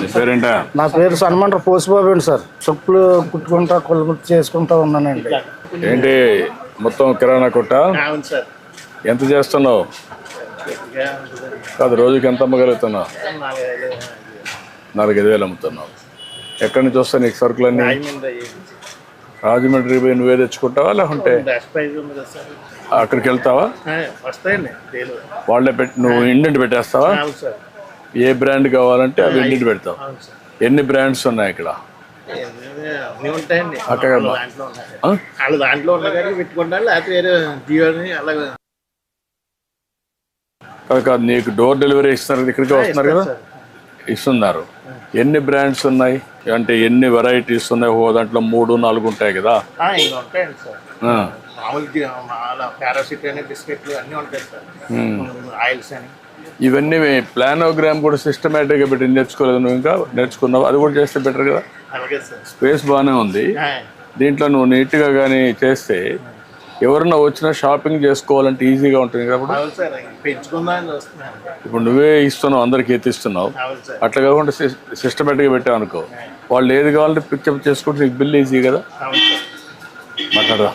నీ పేరు సన్మంట పోసిబాబు అండి సార్. చెప్పులు కుట్టుకుంటా కొలుముట్టు చేసుకుంటా ఉన్నానండి. ఏంటి? మొత్తం కిరాణా కొట్ట? ఎంత చేస్తున్నావు? కాదు రోజుకి ఎంత అమ్మగలుగుతున్నావు? నాలుగైదు వేలు అమ్ముతున్నావు. ఎక్కడి నుంచి వస్తాయి నీకు సరుకులన్నీ? రాజమండ్రి. పోయి నువ్వే తెచ్చుకుంటావా లేకుంటే అక్కడికి వెళ్తావా? వాళ్ళే పెట్టి నువ్వు ఇండియన్ పెట్టేస్తావా? ఏ బ్రాండ్ కావాలంటే అవి అవును సార్. ఎన్ని బ్రాండ్స్ ఉన్నాయి ఇక్కడ? అక్కడ వాళ్ళ దాంట్లో ఉన్న పెట్టుకుంటారు లేకపోతే కాదు నీకు డోర్ డెలివరీ ఇస్తున్నారు ఇక్కడికి వస్తున్నారు కదా? ఇస్తున్నారు. ఎన్ని బ్రాండ్స్ ఉన్నాయి? అంటే ఎన్ని వెరైటీస్ ఉన్నాయి? ఓ దాంట్లో మూడు నాలుగు ఉంటాయి కదా? పారాసిట్ బిస్కెట్లు అన్నీ ఉంటాయి సార్. ఆయిల్స్ అని. ఇవన్నీ ప్లానోగ్రామ్ కూడా సిస్టమేటిక్గా పెట్టి నేర్చుకోలేదు నువ్వు ఇంకా? నేర్చుకున్నావు? అది కూడా చేస్తే బెటర్ కదా? స్పేస్ బాగానే ఉంది. దీంట్లో నువ్వు నీట్గా కానీ చేస్తే ఎవరన్నా వచ్చినా షాపింగ్ చేసుకోవాలంటే ఈజీగా ఉంటుంది కాబట్టి ఇప్పుడు నువ్వే ఇస్తున్నావు అందరికి ఎత్తిస్తున్నావు అట్లా కాకుండా సిస్టమేటిక్గా పెట్టావు అనుకో. వాళ్ళు ఏది కావాలంటే పిక్చప్ చేసుకుంటే నీకు బిల్ ఈజీ కదా? మాట్లాడదా.